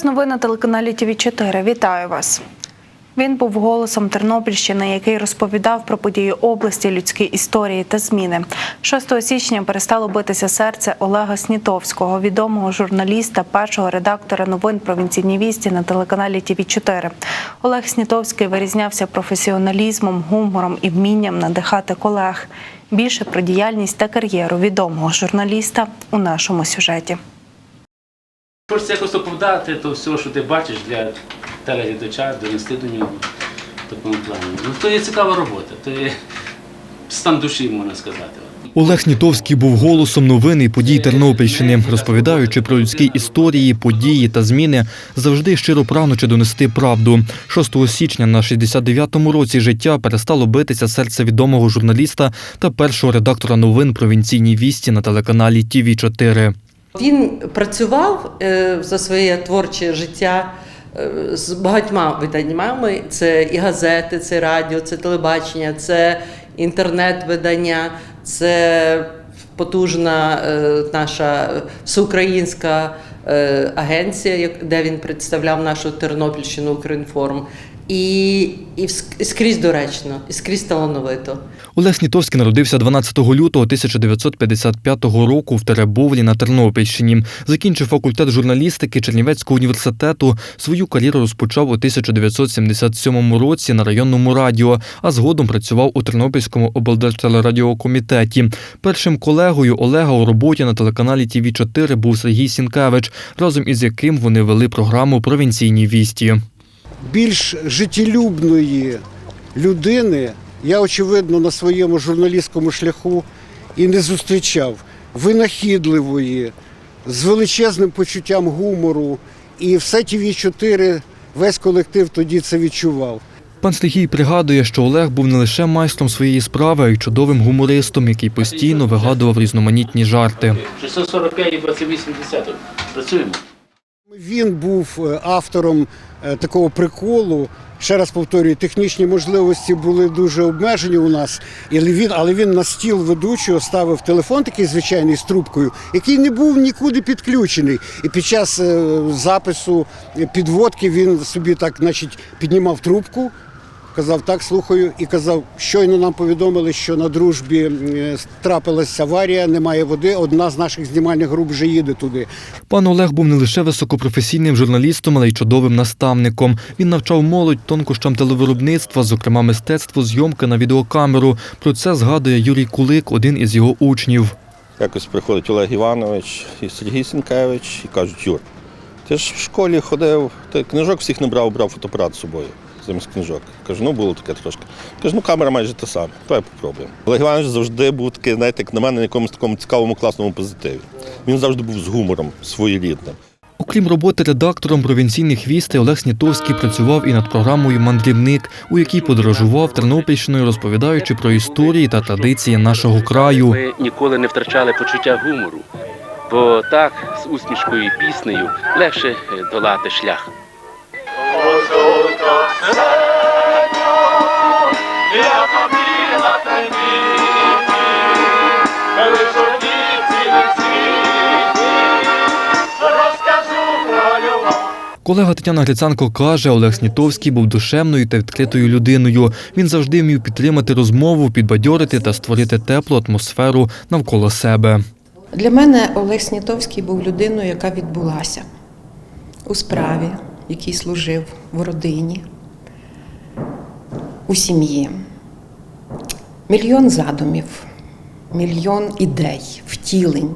Час новин на телеканалі ТВ 4 Вітаю вас. Він був голосом Тернопільщини, який розповідав про події області, людські історії та зміни. 6 січня перестало битися серце Олега Снітовського, відомого журналіста, першого редактора новин провінційній вісті на телеканалі ТВ 4 Олег Снітовський вирізнявся професіоналізмом, гумором і вмінням надихати колег. Більше про діяльність та кар'єру відомого журналіста у нашому сюжеті. Хочеться якось оповдати то все, що ти бачиш для телеглядача, донести до нього в такому плані. Ну, то є цікава робота, то є стан душі, можна сказати. Олег Снітовський був голосом новин і подій Тернопільщини, розповідаючи про людські історії, події та зміни, завжди щиро прагнучи донести правду. 6 січня на 69-му році життя перестало битися серце відомого журналіста та першого редактора новин провінційній вісті на телеканалі ТВ 4 Він працював е, за своє творче життя е, з багатьма виданнями. Це і газети, це радіо, це телебачення, це інтернет-видання, це потужна е, наша всеукраїнська агенція, де він представляв нашу Тернопільщину Укрінформ. І, і скрізь доречно, і скрізь талановито. Олег Снітовський народився 12 лютого 1955 року в Теребовлі на Тернопільщині. Закінчив факультет журналістики Чернівецького університету. Свою кар'єру розпочав у 1977 році на районному радіо, а згодом працював у Тернопільському облдержтелерадіокомітеті. Першим колегою Олега у роботі на телеканалі ТВ 4 був Сергій Сінкевич, разом із яким вони вели програму Провінційні вісті. Більш життєлюбної людини я, очевидно, на своєму журналістському шляху і не зустрічав. Винахідливої, з величезним почуттям гумору. І все ТВ 4 весь колектив тоді це відчував. Пан Сергій пригадує, що Олег був не лише майстром своєї справи, а й чудовим гумористом, який постійно вигадував різноманітні жарти. 645 і 2080. Працюємо. Він був е, автором е, такого приколу. Ще раз повторюю, технічні можливості були дуже обмежені у нас, але він, але він на стіл ведучого ставив телефон такий звичайний з трубкою, який не був нікуди підключений. І під час е, запису підводки він собі так, значить, піднімав трубку, казав так, слухаю, і казав, щойно нам повідомили, що на дружбі трапилась аварія, немає води. Одна з наших знімальних груп вже їде туди. Пан Олег був не лише високопрофесійним журналістом, але й чудовим наставником. Він навчав молодь тонкощам телевиробництва, зокрема мистецтво зйомки на відеокамеру. Про це згадує Юрій Кулик, один із його учнів. Якось приходить Олег Іванович і Сергій Сінкевич і кажуть, Юр, ти ж в школі ходив, ти книжок всіх не брав, брав фотоапарат з собою замість книжок. Кажу, ну було таке трошки. Кажу, ну камера майже та сама, давай попробуємо. Олег Іванович завжди був такий, знаєте, як на мене, на якомусь такому цікавому, класному позитиві. Він завжди був з гумором своєрідним. Окрім роботи редактором провінційних вістей, Олег Снітовський працював і над програмою Мандрівник, у якій подорожував Тернопільщиною, розповідаючи про історії та традиції нашого краю. Ми ніколи не втрачали почуття гумору, бо так, з усмішкою і піснею легше долати шлях. Колега Тетяна Гриценко каже, Олег Снітовський був душевною та відкритою людиною. Він завжди вмів підтримати розмову, підбадьорити та створити теплу атмосферу навколо себе. Для мене Олег Снітовський був людиною, яка відбулася у справі, в якій служив в родині, у сім'ї. Мільйон задумів, мільйон ідей, втілень.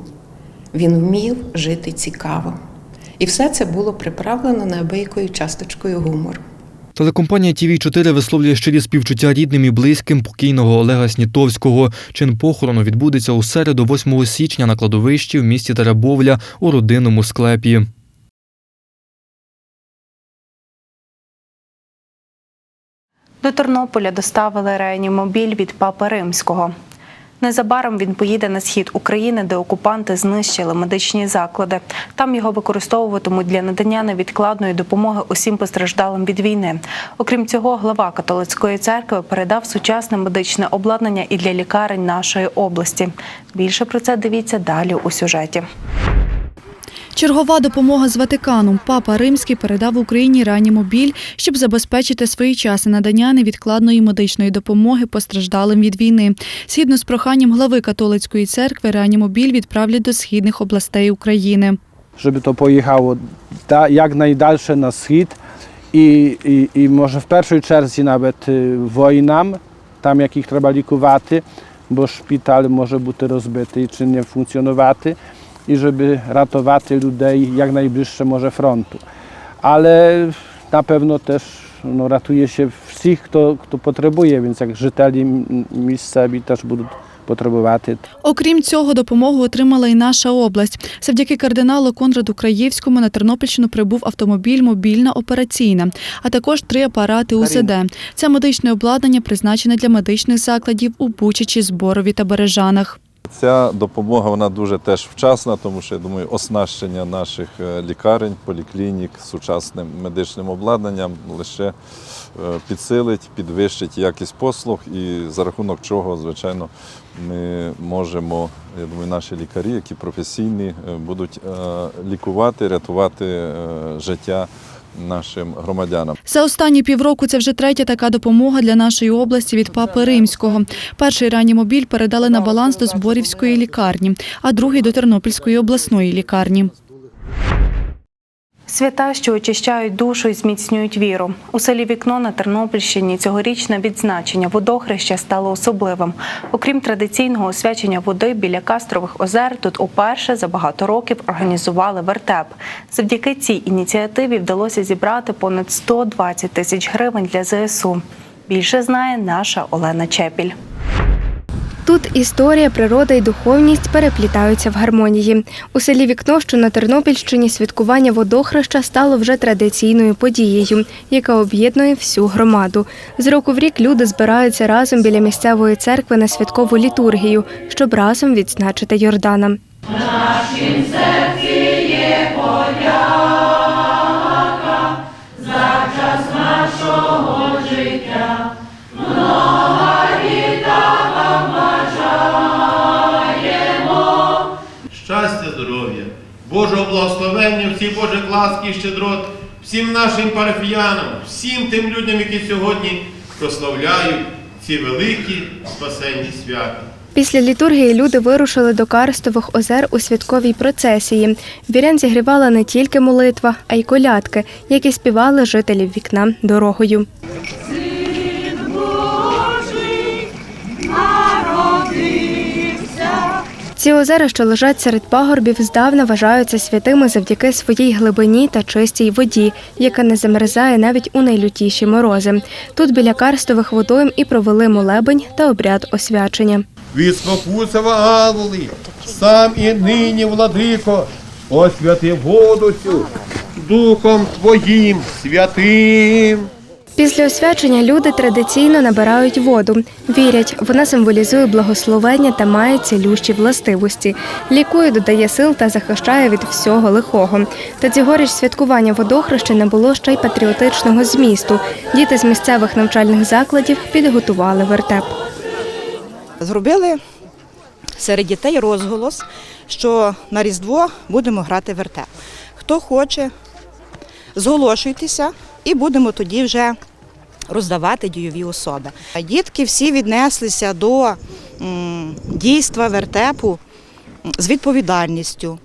Він вмів жити цікаво. І все це було приправлено неабиякою часточкою гумору. Телекомпанія tv 4 висловлює щирі співчуття рідним і близьким покійного Олега Снітовського. Чин похорону відбудеться у середу, 8 січня, на кладовищі в місті Теребовля у родинному склепі. До Тернополя доставили реанімобіль від Папи Римського. Незабаром він поїде на схід України, де окупанти знищили медичні заклади. Там його використовуватимуть для надання невідкладної допомоги усім постраждалим від війни. Окрім цього, глава католицької церкви передав сучасне медичне обладнання і для лікарень нашої області. Більше про це дивіться далі у сюжеті. Чергова допомога з Ватикану. Папа Римський передав Україні реанімобіль, щоб забезпечити своєчасне надання невідкладної медичної допомоги постраждалим від війни. Згідно з проханням глави католицької церкви, реанімобіль відправлять до східних областей України. pojechało da, jak najdalsze na wschód i, i, i może w pierwszej czerzi nawet y, wojnam, tam jakich trzeba likowaty, bo szpital może być rozbity czy nie funkcjonowaty i żeby ratowaty ludzi jak najbliższe może frontu. Ale na pewno też no, ratuje się wszystkich, kto, kto potrzebuje, więc jak żyteli m- miejscowi też będą potrzebowaty, Окрім цього, допомогу отримала і наша область. Завдяки кардиналу Конраду Краєвському на Тернопільщину прибув автомобіль мобільна операційна, а також три апарати УЗД. Це медичне обладнання призначене для медичних закладів у Бучачі, Зборові та Бережанах. Ця допомога вона дуже теж вчасна, тому що я думаю, оснащення наших е, лікарень, поліклінік сучасним медичним обладнанням лише е, підсилить, підвищить якість послуг, і за рахунок чого, звичайно, ми можемо, я думаю, наші лікарі, які професійні, е, будуть лікувати, рятувати життя нашим громадянам. За останні півроку це вже третя така допомога для нашої області від папи римського. Перший реанімобіль передали на баланс до Зборівської лікарні, а другий до Тернопільської обласної лікарні. Свята, що очищають душу і зміцнюють віру. У селі Вікно на Тернопільщині цьогорічне відзначення водохреща стало особливим. Окрім традиційного освячення води біля Кастрових озер, тут уперше за багато років організували вертеп. Завдяки цій ініціативі вдалося зібрати понад 120 тисяч гривень для ЗСУ. Більше знає наша Олена Чепіль. Тут історія, природа і духовність переплітаються в гармонії. У селі Вікно, що на Тернопільщині, святкування водохреща стало вже традиційною подією, яка об'єднує всю громаду. З року в рік люди збираються разом біля місцевої церкви на святкову літургію, щоб разом відзначити Йордана. щастя, благословення, всіх Божих ласки і щедрот, всім нашим парафіянам, всім тим людям, які сьогодні прославляють ці великі спасенні свята. Після літургії люди вирушили до Карстових озер у святковій процесії. Вірян зігрівала не тільки молитва, а й колядки, які співали жителів вікна дорогою. Ці озера, що лежать серед пагорбів, здавна вважаються святими завдяки своїй глибині та чистій воді, яка не замерзає навіть у найлютіші морози. Тут біля карстових водойм і провели молебень та обряд освячення. Від спокусова ангели, сам і нині, владико, освяти воду цю Духом Твоїм святим. Після освячення люди традиційно набирають воду. Вірять, вона символізує благословення та має цілющі властивості. Лікує, додає сил та захищає від всього лихого. Та цьогоріч святкування водохреща не було ще й патріотичного змісту. Діти з місцевих навчальних закладів підготували вертеп. Зробили серед дітей розголос, що на Різдво будемо грати вертеп. Хто хоче, зголошуйтеся і будемо тоді вже роздавати дійові особи. Дітки всі віднеслися до дійства вертепу з відповідальністю,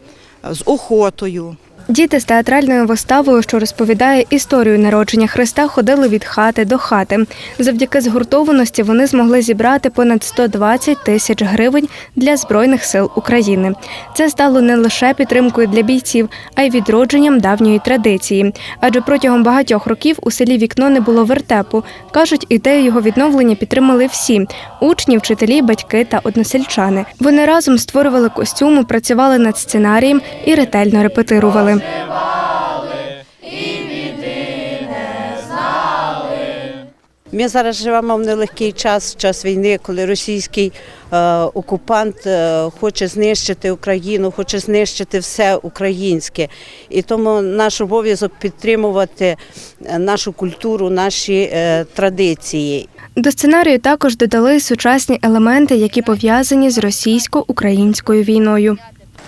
з охотою. Діти з театральною виставою, що розповідає історію народження Христа, ходили від хати до хати. Завдяки згуртованості вони змогли зібрати понад 120 тисяч гривень для Збройних сил України. Це стало не лише підтримкою для бійців, а й відродженням давньої традиції. Адже протягом багатьох років у селі вікно не було вертепу. Кажуть, ідею його відновлення підтримали всі учні, вчителі, батьки та односельчани. Вони разом створювали костюми, працювали над сценарієм і ретельно репетирували. Ми зараз живемо в нелегкий час, час війни, коли російський е, окупант е, хоче знищити Україну, хоче знищити все українське. І тому наш обов'язок підтримувати е, нашу культуру, наші традиції. До сценарію також додали сучасні елементи, які пов'язані з російсько-українською війною.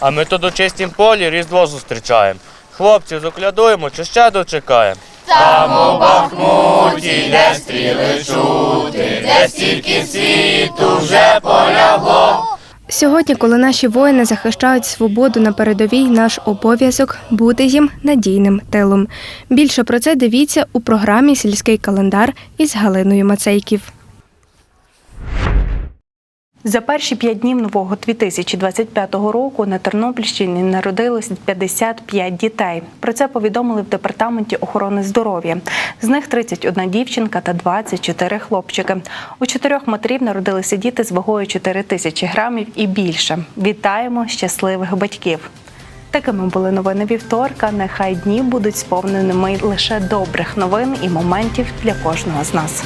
А ми тут у чистім полі Різдво зустрічаємо. Хлопців заклядуємо чи ще дочекаємо. Там у Бахмуті, де стріли чути, де стільки світу вже полягло. Сьогодні, коли наші воїни захищають свободу на передовій, наш обов'язок бути їм надійним тилом. Більше про це дивіться у програмі Сільський календар із Галиною Мацейків. За перші п'ять днів нового 2025 року на Тернопільщині народилось 55 дітей. Про це повідомили в департаменті охорони здоров'я. З них 31 дівчинка та 24 хлопчики. У чотирьох матерів народилися діти з вагою 4 тисячі грамів і більше. Вітаємо щасливих батьків! Такими були новини вівторка. Нехай дні будуть сповненими лише добрих новин і моментів для кожного з нас.